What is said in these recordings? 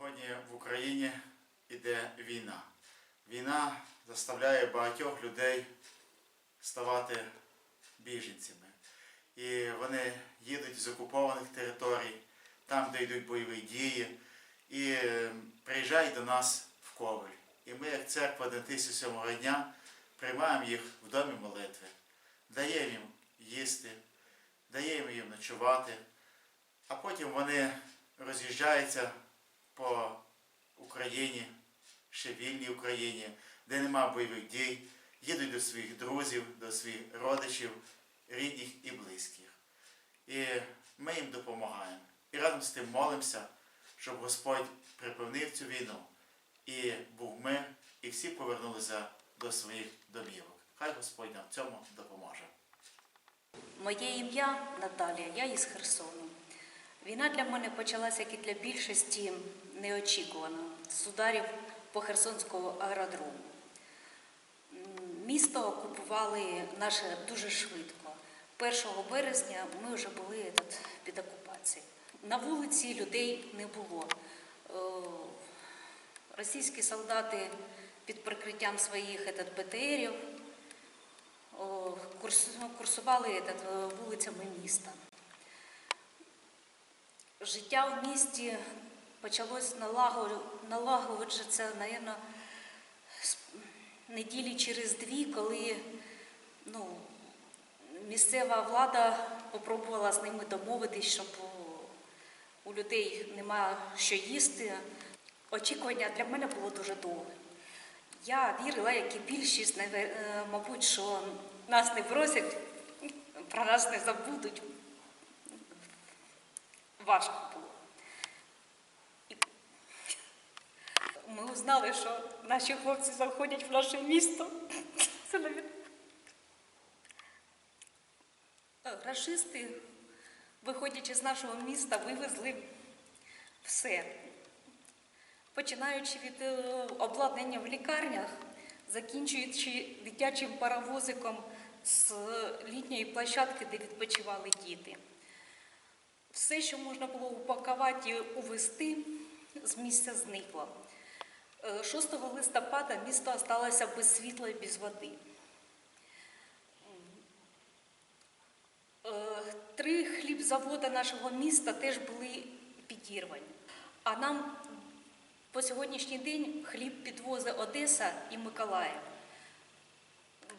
Сьогодні в Україні йде війна. Війна заставляє багатьох людей ставати біженцями. І вони їдуть з окупованих територій, там, де йдуть бойові дії, і е, приїжджають до нас в Коваль. І ми, як церква Адвентистів сьомого дня, приймаємо їх в домі молитви, даємо їм їсти, даємо їм ночувати, а потім вони роз'їжджаються по Україні, ще вільній Україні, де нема бойових дій, їдуть до своїх друзів, до своїх родичів, рідних і близьких. І ми їм допомагаємо. І разом з тим молимося, щоб Господь припинив цю війну і був мир, і всі повернулися до своїх домівок. Хай Господь нам в цьому допоможе. Моє ім'я Наталія, я із Херсону. Війна для мене почалася, як і для більшості, неочікувано з ударів по Херсонському аеродрому. М, Місто окупували наше дуже швидко. 1 березня ми вже були этот, під окупацією. На вулиці людей не було. Е, Російські солдати під прикриттям своїх этот, БТРів о, курс- ну, курсували этот, е, вулицями міста. Життя в місті почалось налагоджу- налагоджуватися, мабуть, неділі через дві, коли ну, місцева влада спробувала з ними домовитись, щоб у людей нема що їсти. Очікування для мене було дуже довге. Я вірила, як і більшість, е, мабуть, що нас не бросять, про нас не забудуть. Важко було. І ми узнали, що наші хлопці заходять в наше місто. Це навіть. Е, Рашисти, виходячи з нашого міста, вивезли все починаючи від е, обладнання в лікарнях, закінчуючи дитячим паровозиком з літньої площадки, де відпочивали діти. Все, що можна було упакувати і увезти, з місця зникло. Е, 6 листопада місто залишилося без світла і без води. Е, Три хлібзаводи нашого міста теж були підірвані. А нам по сьогоднішній день хліб підвозить Одеса і Миколаїв.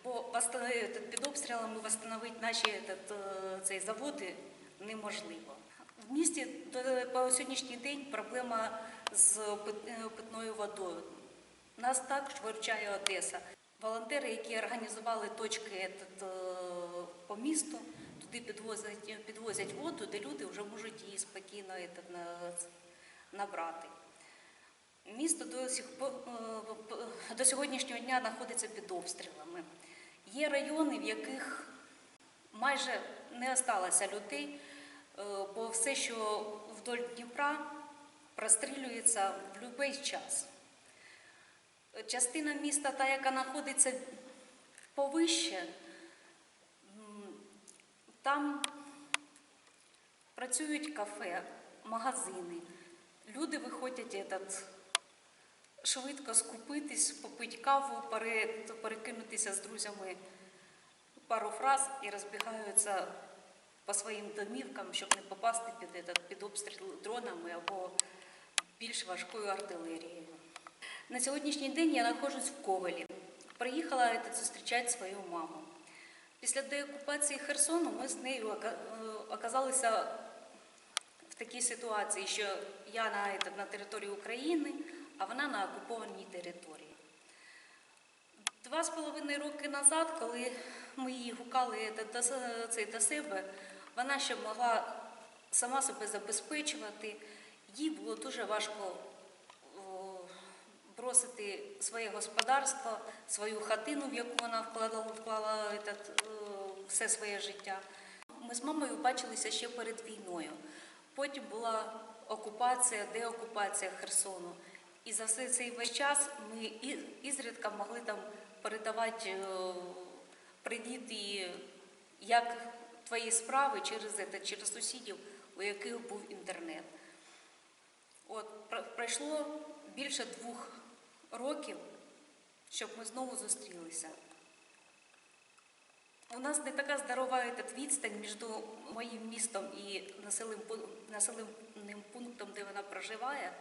Бо під обстрілами встановити наші е, цей заводи неможливо. В місті по сьогоднішній день проблема з е, питною водою. Нас також вивчає Одеса. Волонтери, які організували точки е, по місту, туди підвозять, підвозять воду, де люди вже можуть її спокійно набрати. Місто до, сих е, до сьогоднішнього дня знаходиться під обстрілами. Є райони, в яких майже не осталося людей, е, бо все, що вдоль Дніпра, прострілюється в будь-який час. Частина міста, та, яка знаходиться повище, там працюють кафе, магазини. Люди виходять этот, швидко скупитись, попити каву, перекинутися з друзями пару фраз і розбігаються по своїм домівкам, щоб не попасти під, этот, під обстріл дронами або більш важкою артилерією. На сьогоднішній день я знаходжусь в Ковелі. Приїхала этот, зустрічати свою маму. Після деокупації Херсону ми з нею ока- е, оказалися в такій ситуації, що я на, этот, на території України, а вона на окупованій території. Два з половиною роки назад, коли ми її гукали до, цей, до себе, вона ще могла сама себе забезпечувати. Їй було дуже важко бросити своє господарство, свою хатину, в яку вона вклала е, все своє життя. Ми з мамою бачилися ще перед війною. Потім була окупація, деокупація Херсону. І за все цей весь час ми ізрідка могли там передавати і як твої справи через це, через сусідів, у яких був інтернет. От пройшло більше двох років, щоб ми знову зустрілися. У нас не така здорова відстань між моїм містом і населеним пунктом, де вона проживає.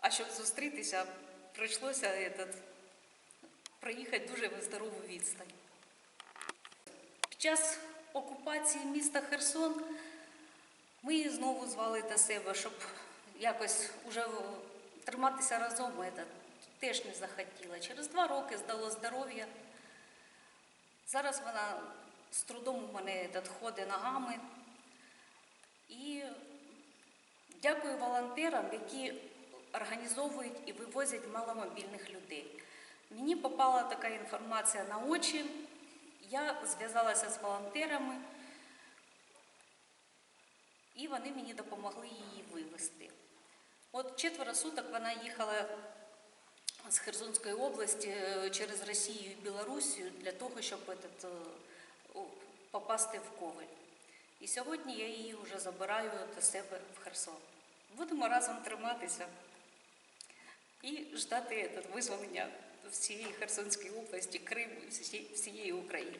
А щоб зустрітися, прийшлося этот, проїхати дуже здорову відстань. Під час окупації міста Херсон ми її знову звали до себе, щоб якось уже триматися разом. Теж не захотіла. Через два роки здало здоров'я. Зараз вона з трудом у мене ходить ногами. І дякую волонтерам, які організовують і вивозять маломобільних людей. Мені попала така інформація на очі. Я зв'язалася з волонтерами, і вони мені допомогли її вивезти. От четверо суток вона їхала з Херсонської області е, через Росію і Білорусію для того, щоб этот, е, попасти в Ковель. І сьогодні я її вже забираю до себе в Херсон. Будемо разом триматися і ждати визволення всієї Херсонської області, Криму і всієї- України.